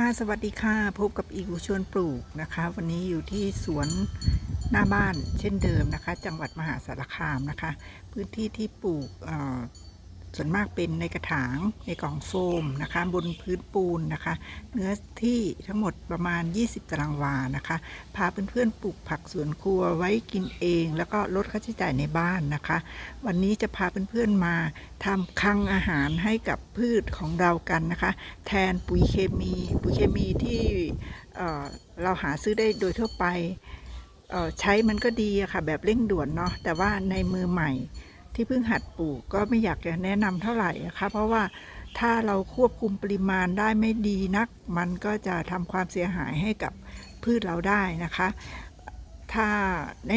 ค่ะสวัสดีค่ะพบกับอีกูชวนปลูกนะคะ วันนี้อยู่ที่สวนหน้าบ้านเช่นเดิมนะคะ จังหวัดมหาสารคามนะคะ พื้นที่ที่ปลูกอ่อ ส่วนมากเป็นในกระถางในกล่องโฟมนะคะ บนพื้นปูนนะคะ เนื้อที่ทั้งหมดประมาณ 20 ตารางวานะคะ พาเพื่อนๆปลูกผักสวนครัวไว้กินเอง แล้วก็ลดค่าใช้จ่ายในบ้านนะคะ วันนี้จะพาเพื่อนๆมาทำคลังอาหารให้กับพืชของเรากันนะคะ แทนปุ๋ยเคมีปุ๋ยเคมีที่เอ่อเราหาซื้อได้โดยทั่วไปใช้มันก็ดีอะค่ะแบบเร่งด่วนเนาะแต่ว่าในมือใหม่ ที่เพิ่งหัดปลูกก็ไม่อยากจะแนะนำเท่าไหร่นะคะเพราะว่าถ้าเราควบคุมปริมาณได้ไม่ดีนัก มันก็จะทำความเสียหายให้กับพืชเราได้นะคะ ถ้า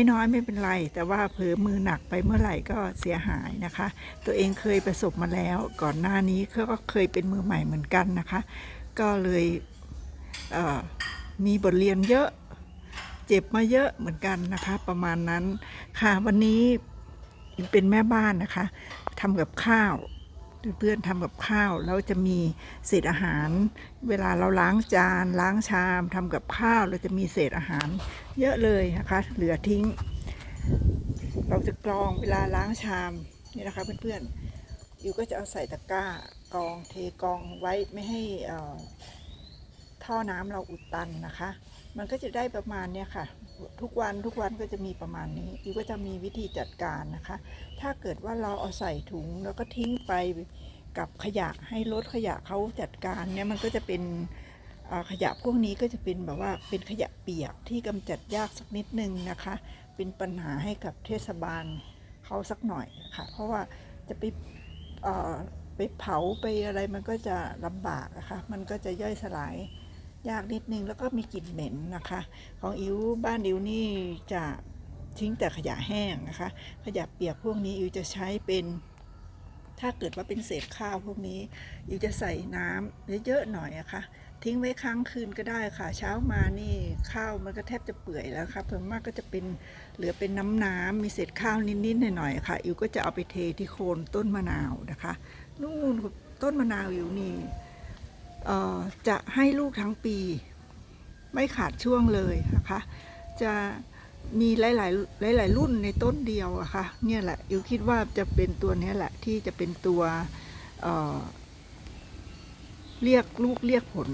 น้อยๆไม่เป็นไร แต่ว่าเผลอมือหนักไปเมื่อไหร่ก็เสียหายนะคะ ตัวเองเคยประสบมาแล้ว ก่อนหน้านี้ก็เคยเป็นมือใหม่เหมือนกันนะคะ ก็เลยเมีบทเรียนเยอะ เจ็บมาเยอะเหมือนกันนะคะ ประมาณนั้นค่ะวันนี้ เป็นแม่บ้านนะคะทำกับข้าวเพื่อนๆทำกับข้าวแล้วจะมีเศษอาหาร เวลาเราล้างจานล้างชามทำกับข้าวเราจะมีเศษอาหาร เยอะเลยนะคะ เหลือทิ้ง เราจะกรองเวลาล้างชามนี่นะคะเพื่อนๆอยู่ก็จะเอาใส่ตะกร้ากรองเทกรองไว้ไม่ให้อ่อท่อน้ำเราอุดตันนะคะ มันก็จะได้ประมาณเนี้ยค่ะ ทุกวันทุกวันก็จะมีประมาณนี้อยู่ก็จะมีวิธีจัดการนะคะ ถ้าเกิดว่าเราเอาใส่ถุงแล้วก็ทิ้งไปกับขยะให้รถขยะเขาจัดการเนี่ยมันก็จะเป็นขยะพวกนี้ก็จะเป็นแบบว่าเป็นขยะเปียกที่กำจัดยากสักนิดนึงนะคะ เป็นปัญหาให้กับเทศบาลเขาสักหน่อยค่ะ เพราะว่าจะไปไปเผาไปอะไรมันก็จะลำบากนะคะ มันก็จะย่อยสลาย ยากนิดนึงแล้วก็มีกลิ่นเหม็นนะคะ ของอิ๋วบ้านอิ๋วนี่จะทิ้งแต่ขยะแห้งนะคะ ขยะเปียกพวกนี้อิ๋วจะใช้เป็น ถ้าเกิดว่าเป็นเศษข้าวพวกนี้อิ๋วจะใส่น้ำเยอะๆหน่อยอะคะทิ้งไว้ค้างคืนก็ได้ค่ะ เช้ามานี่ข้าวมันก็แทบจะเปื่อยแล้วครับเพิ่มมากก็จะเป็นเหลือเป็นน้ำน้ำมีเศษข้าวนิดๆหน่อยๆค่ะอิวก็จะเอาไปเทที่โคนต้นมะนาวนะคะ นู่นต้นมะนาวอิวนี่ จะให้ลูกทั้งปี ไม่ขาดช่วงเลยนะคะ จะมีหลาย ๆ หลาย ๆ รุ่นในต้นเดียวอะค่ะเนี่ยแหละอิวคิดว่าจะเป็นตัวนี้แหละที่จะเป็นตัวเเรียกลูกเรียกผล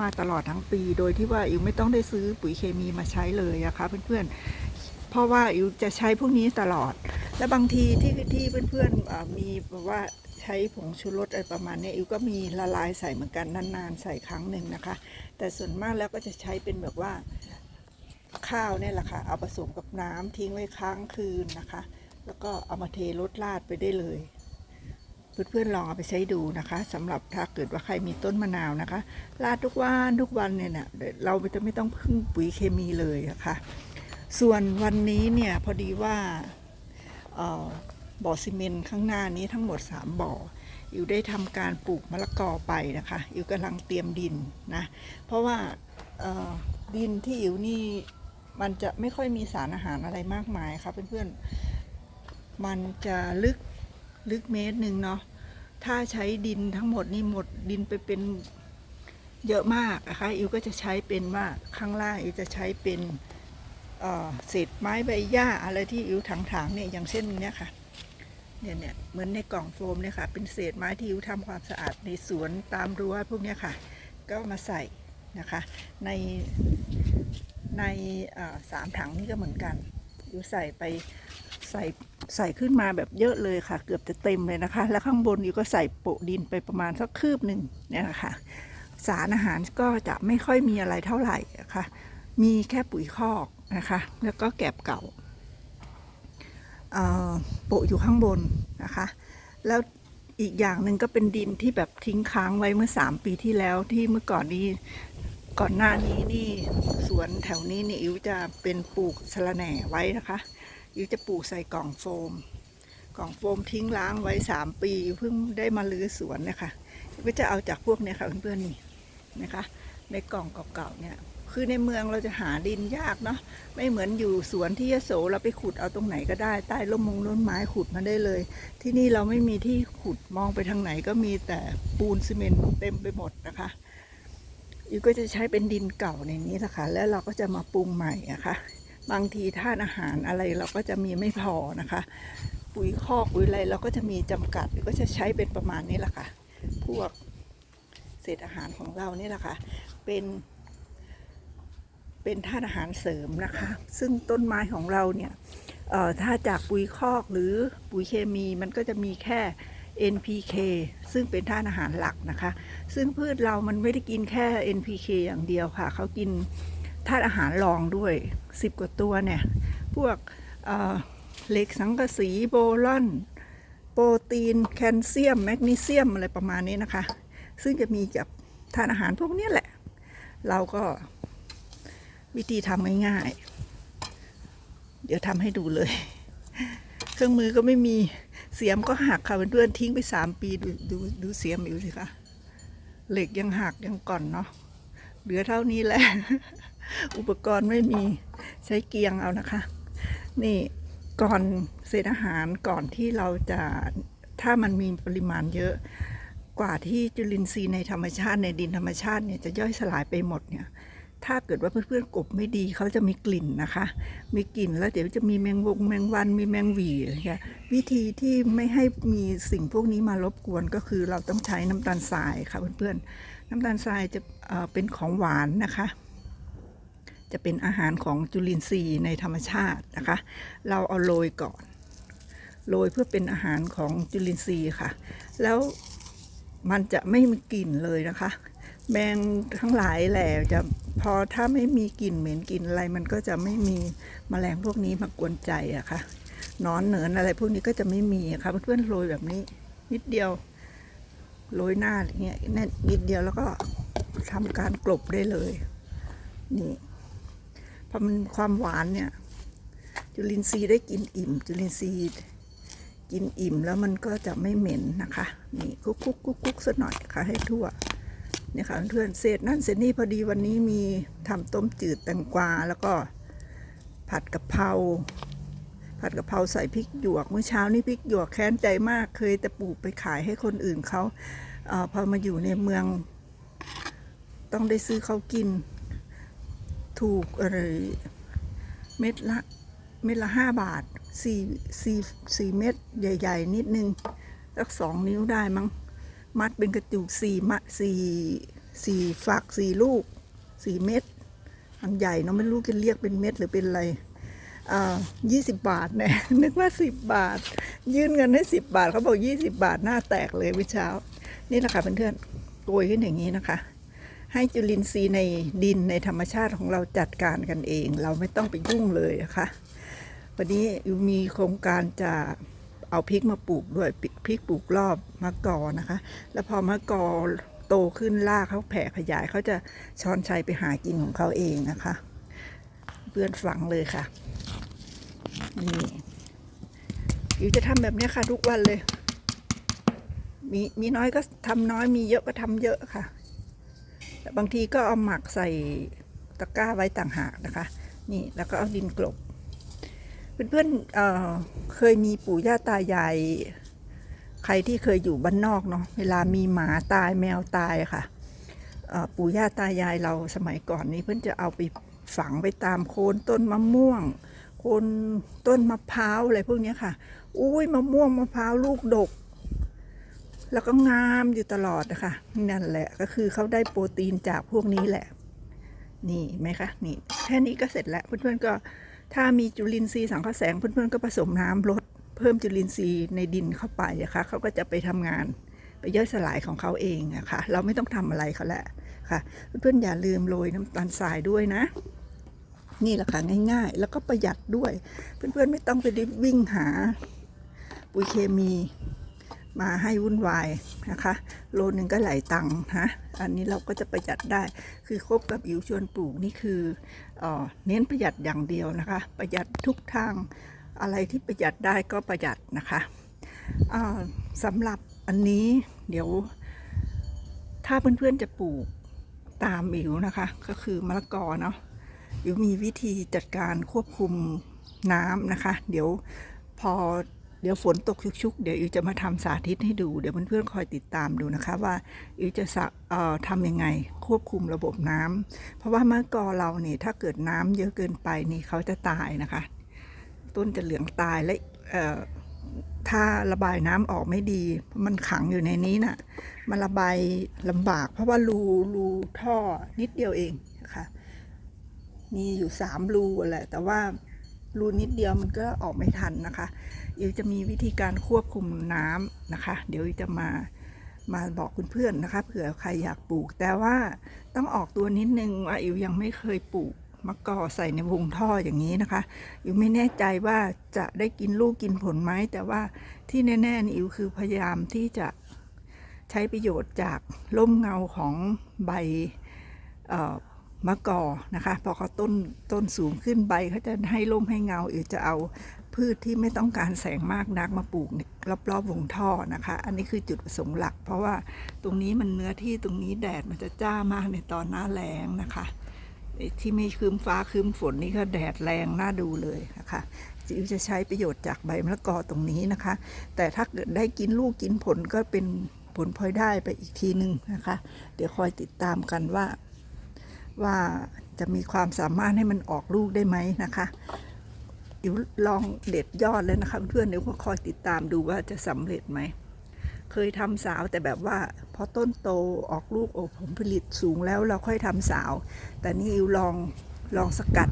มาตลอดทั้งปี โดยที่ว่าอิวไม่ต้องได้ซื้อปุ๋ยเคมีมาใช้เลยอะค่ะเพื่อนๆเพราะว่าอิวจะใช้พวกนี้ตลอด และบางทีที่ที่เพื่อนๆมีแบบว่าใช้ผงชูรสอะไรประมาณนี้อิวก็มีละลายใส่เหมือนกันนานๆใส่ครั้งหนึ่งนะคะ แต่ส่วนมากแล้วก็จะใช้เป็นแบบว่าข้าวเนี่ยแหละค่ะเอาผสมกับน้ำทิ้งไว้ค้างคืนนะคะ แล้วก็เอามาเทรดราดไปได้เลยเพื่อนๆลองเอาไปใช้ดูนะคะสำหรับถ้าเกิดว่าใครมีต้นมะนาวนะคะราดทุกวันทุกวันเนี่ยนะเราจะไม่ต้องพึ่งปุ๋ยเคมีเลยอะค่ะส่วนวันนี้เนี่ยพอดีว่า บ่อซีเมนต์ข้างหน้านี้ทั้งหมด 3 บ่อ อิวได้ทำการปลูกมะละกอไปนะคะ อิวกำลังเตรียมดินนะ เพราะว่าดินที่อิวนี่มันจะไม่ค่อยมีสารอาหารอะไรมากมายครับเพื่อนๆ มันจะลึกลึกเมตรหนึ่งเนาะ ถ้าใช้ดินทั้งหมดนี่หมดดินไปเป็นเยอะมากนะคะ อิวก็จะใช้เป็นว่าข้างล่างอิวจะใช้เป็น เศษไม้ใบหญ้าอะไรที่อิวถางๆเนี่ยอย่างเช่นเนี้ยค่ะเนี่ยเนี่ยเหมือนในกล่องโฟมเนี่ยค่ะ เป็นเศษไม้ที่อิวทำความสะอาดในสวนตามรั้วพวกเนี้ยค่ะ ก็มาใส่นะคะ ในในสามถังนี่ก็เหมือนกันอิวใส่ไปใส่ใส่ขึ้นมาแบบเยอะเลยค่ะ เกือบจะเต็มเลยนะคะ แล้วข้างบนอิวก็ใส่โปะดินไปประมาณสักคืบหนึ่งเนี่ยนะคะสารอาหารก็จะไม่ค่อยมีอะไรเท่าไหร่ะค่ะ มีแค่ปุ๋ยคอกนะคะ แล้วก็แกบเก่าโปะอยู่ข้างบนนะคะ แล้วอีกอย่างหนึ่งก็เป็นดินที่แบบทิ้งค้างไว้เมื่อ 3 ปีที่แล้วที่เมื่อก่อนนี้ก่อนหน้านี้นี่สวนแถวนี้นี่อิ๋วจะเป็นปลูกสะระแหน่ไว้นะคะอิ๋วจะปลูกใส่กล่องโฟม กล่องโฟมทิ้งล้างไว้ 3 ปีเพิ่งได้มาลื้อสวนนะคะก็จะเอาจากพวกเนี้ยค่ะเพื่อนๆนี่นะคะ ในกล่องเก่าๆเนี่ย คือในเมืองเราจะหาดินยากเนาะไม่เหมือนอยู่สวนที่ยโสเราไปขุดเอาตรงไหนก็ได้ใต้ร่มมงร่มไม้ขุดมาได้เลย ที่นี่เราไม่มีที่ขุดมองไปทางไหนก็มีแต่ปูนซีเมนต์เต็มไปหมดนะคะอิอิวก็จะใช้เป็นดินเก่าในนี้แหละค่ะแล้วเราก็จะมาปรุงใหม่อะค่ะบางทีธาตุอาหารอะไรเราก็จะมีไม่พอนะคะ ปุ๋ยคอกปุ๋ยอะไรเราก็จะมีจำกัดก็จะใช้เป็นประมาณนี้แหละค่ะ พวกเศษอาหารของเรานี่แหละค่ะ เป็น เป็นธาตุอาหารเสริมนะคะ ซึ่งต้นไม้ของเราเนี่ยถ้าจากปุ๋ยคอกหรือปุ๋ยเคมีมันก็จะมีแค่ NPK ซึ่งเป็นธาตุอาหารหลักนะคะ ซึ่งพืชเรามันไม่ได้กินแค่ NPK อย่างเดียวค่ะ เขากินธาตุอาหารรองด้วย 10 กว่าตัวเนี่ย พวกเเหล็กสังกะสีโบรอน โปรตีน แคลเซียม แมกนีเซียมอะไรประมาณนี้นะคะ ซึ่งจะมีกับธาตุอาหารพวกนี้แหละ เราก็ วิธีทำง่ายๆ เดี๋ยวทำให้ดูเลย เครื่องมือก็ไม่มีเสียมก็หักค่ะเพื่อนๆทิ้งไปสามปีดูดูดูเสียมอยู่สิคะเหล็กยังหักยังก่อนเนาะเหลือเท่านี้แหละอุปกรณ์ไม่มีใช้เกียงเอานะคะ นี่ก่อนเศษอาหารก่อนที่เราจะถ้ามันมีปริมาณเยอะกว่าที่จุลินทรีย์ในธรรมชาติในดินธรรมชาติเนี่ยจะย่อยสลายไปหมดเนี่ย ถ้าเกิดว่าเพื่อนๆกบไม่ดีเขาจะมีกลิ่นนะคะ มีกลิ่นแล้วเดี๋ยวจะมีแมงวงแมงวันมีแมงหวีอะไรเงี้ยวิธีที่ไม่ให้มีสิ่งพวกนี้มารบกวนก็คือเราต้องใช้น้ำตาลทรายค่ะเพื่อนๆน้ำตาลทรายจะเเป็นของหวานนะคะ จะเป็นอาหารของจุลินทรีย์ในธรรมชาตินะคะ เราเอาโรยก่อนโรยเพื่อเป็นอาหารของจุลินทรีย์ค่ะ แล้วมันจะไม่มีกลิ่นเลยนะคะ แมงทั้งหลายแหล่จะพอถ้าไม่มีกลิ่นเหม็นกลิ่นอะไร มันก็จะไม่มีแมลงพวกนี้มากวนใจอะค่ะนอนเหนินอะไรพวกนี้ก็จะไม่มีอะค่ะเพื่อนๆโรยแบบนี้ นิดเดียวโรยหน้าอย่างเงี้ยแน่นนิดเดียวแล้วก็ทำการกลบได้เลย นี่พอมันความหวานเนี่ย จุลินทรีย์ได้กินอิ่ม จุลินทรีย์กินอิ่มแล้วมันก็จะไม่เหม็นนะคะ นี่คุกคุกคุกคุกสักหน่อยค่ะให้ทั่ว เนี่ยค่ะเพื่อนเศษนั่นเศษนี่พอดีวันนี้มีทำต้มจืดแตงกวาแล้วก็ผัดกะเพราผัดกะเพราใส่พริกหยวกเมื่อเช้านี้พริกหยวกแค้นใจมากเคยแต่ปลูกไปขายให้คนอื่นเขาเออพอมาอยู่ในเมือง ต้องได้ซื้อเขากิน ถูกอะไรเม็ดละเม็ดละห้าบาทสี่สี่สี่เม็ดใหญ่ ๆ นิดนึงสักสองนิ้วได้มั้ง มัดเป็นกระจุกสี่มัดสี่สี่ฝักสี่ลูกสี่เม็ดอันใหญ่เนาะไม่รู้จะเรียกเป็นเม็ดหรือเป็นอะไรอ่ายี่สิบบาทเนี่ยนึกว่าสิบบาท ยื่นเงินให้สิบบาทเขาบอกยี่สิบาทหน้าแตกเลยเมื่อเช้า นี่แหละค่ะเพื่อนๆโกยขึ้นอย่างนี้นะคะ ให้จุลินทรีย์ในดินในธรรมชาติของเราจัดการกันเอง เราไม่ต้องไปยุ่งเลยนะคะวันนี้อยู่มีโครงการจะ เอาพริกมาปลูกด้วยพริกปลูกรอบมะกอนะคะ แล้วพอมะกอโตขึ้นรากเขาแผ่ขยายเขาจะช้อนชัยไปหากินของเขาเองนะคะ เพื่อนฝังเลยค่ะ นี่อยู่จะทำแบบนี้ค่ะ ทุกวันเลย มีมีน้อยก็ทำน้อยมีเยอะก็ทำเยอะค่ะแต่บางทีก็เอาหมักใส่ตะกร้าไว้ต่างหากนะคะ นี่แล้วก็เอาดินกลบ เพื่อนๆเเคยมีปู่ย่าตายายใครที่เคยอยู่บ้านนอกเนาะเวลามีหมาตายแมวตายค่ะปู่ย่าตายายเราสมัยก่อนนี้เพื่อนจะเอาไปฝังไปตามโคนต้นมะม่วง โคนต้นมะพร้าวอะไรพวกนี้ค่ะ อุ้ยมะม่วงมะพร้าวลูกดก แล้วก็งามอยู่ตลอดนะคะนั่นแหละก็คือเขาได้โปรตีนจากพวกนี้แหละ นี่ไหมคะนี่แค่นี้ก็เสร็จแล้วเพื่อนๆก็ ถ้ามีจุลินทรีย์สังเคราะห์แสงเพื่อนๆก็ผสมน้ำลดเพิ่มจุลินทรีย์ในดินเข้าไปนะคะเขาก็จะไปทำงานไปย่อยสลายของเขาเองอะคะ เราไม่ต้องทำอะไรเขาแหละค่ะ เพื่อนๆอย่าลืมโรยน้ำตาลทรายด้วยนะ นี่แหละค่ะง่ายๆ แล้วก็ประหยัดด้วย เพื่อนๆไม่ต้องไปวิ่งหาปุ๋ยเคมีมาให้วุ่นวายนะคะ โลนึงก็หลายตังค์นะ อันนี้เราก็จะประหยัดได้ คือคบกับอิ๋วชวนปลูกนี่คือเออเน้นประหยัดอย่างเดียวนะคะ ประหยัดทุกทางอะไรที่ประหยัดได้ก็ประหยัดนะคะอ่าสำหรับอันนี้เดี๋ยว ถ้าเพื่อนๆจะปลูกตามอิ๋วนะคะ ก็คือมะละกอเนาะอิ๋วมีวิธีจัดการควบคุมน้ำนะคะ เดี๋ยวพอ เดี๋ยวฝนตกชุกๆ เดี๋ยวอิวจะมาทำสาธิตให้ดู เดี๋ยวเพื่อนๆคอยติดตามดูนะคะ ว่าอิวจะสะทำยังไงควบคุมระบบน้ำเพราะว่ามะกอเราเนี่ยถ้าเกิดน้ำเยอะเกินไปนี่เขาจะตายนะคะ ต้นจะเหลืองตายและเอ่อถ้าระบายน้ำออกไม่ดี มันขังอยู่ในนี้น่ะมันระบายลำบาก เพราะว่ารูรูท่อนิดเดียวเองนะคะมีอยู่สามรูแหละแต่ว่ารูนิดเดียวมันก็ออกไม่ทันนะคะ อิวจะมีวิธีการควบคุมน้ำนะคะ เดี๋ยวอิวจะมามาบอกเพื่อนๆนะคะเผื่อใครอยากปลูก แต่ว่าต้องออกตัวนิดนึงว่าอิวยังไม่เคยปลูกมะกอใส่ในวงท่ออย่างนี้นะคะ อิวไม่แน่ใจว่าจะได้กินลูกกินผลไหมแต่ว่าที่แน่ๆนอิวคือพยายามที่จะใช้ประโยชน์จากร่มเงาของใบมะกอนะคะ พอเขาต้นต้นสูงขึ้นใบเขาจะให้ร่มให้เงาอิวจะเอา พืชที่ไม่ต้องการแสงมากนักมาปลูกรอบๆวงท่อนะคะ อันนี้คือจุดประสงค์หลัก เพราะว่าตรงนี้มันเนื้อที่ตรงนี้แดดมันจะจ้ามากในตอนหน้าแล้งนะคะที่ไม่คืมฟ้าคืมฝนนี่ก็แดดแรงน่าดูเลยนะคะจิ๋วจะใช้ประโยชน์จากใบมะละกอตรงนี้นะคะ แต่ถ้าเกิดได้กินลูกกินผลก็เป็นผลพลอยได้ไปอีกทีหนึ่งนะคะ เดี๋ยวคอยติดตามกันว่า ว่าจะมีความสามารถให้มันออกลูกได้ไหมนะคะ อิวลองเด็ดยอดแล้วนะคะเพื่อนเดี๋ยวคอยติดตามดูว่าจะสำเร็จไหม เคยทำสาวแต่แบบว่าพอต้นโตออกลูกโอ้ผลผลิตสูงแล้วเราค่อยทำสาว แต่นี่อิวลองลองสกัด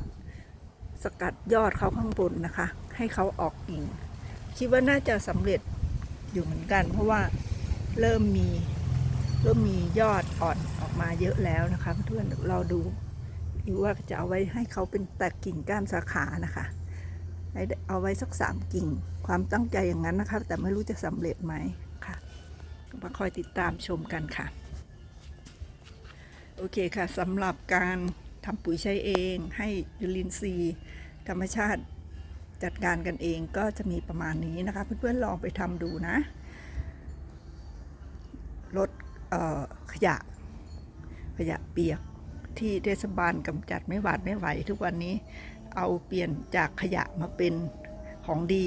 สกัดยอดเขาข้างบนนะคะ ให้เขาออกกิ่ง คิดว่าน่าจะสำเร็จอยู่เหมือนกัน เพราะว่าเริ่มมีเริ่มมียอดอ่อนออกมาเยอะแล้วนะคะเพื่อนเราดูอิวว่าจะเอาไว้ให้เขาเป็นแตกกิ่งก้านสาขานะคะ เอาไว้สักสามกิ่ง ความตั้งใจอย่างนั้นนะคะ แต่ไม่รู้จะสำเร็จไหมค่ะมาคอยติดตามชมกันค่ะ โอเคค่ะสำหรับการทำปุ๋ยใช้เอง ให้ยูรินทรีธรรมชาติจัดการกันเองก็จะมีประมาณนี้นะคะ เพื่อนๆลองไปทำดูนะลดขยะ ขยะเปียกที่เทศบาลกำจัดไม่หวาดไม่ไหวทุกวันนี้ เอาเปลี่ยนจากขยะมาเป็นของดี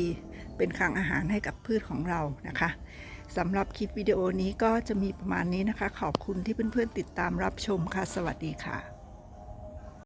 เป็นคลังอาหารให้กับพืชของเรานะคะสำหรับคลิปวิดีโอนี้ก็จะมีประมาณนี้นะคะ ขอบคุณที่เพื่อนๆติดตามรับชมค่ะ สวัสดีค่ะ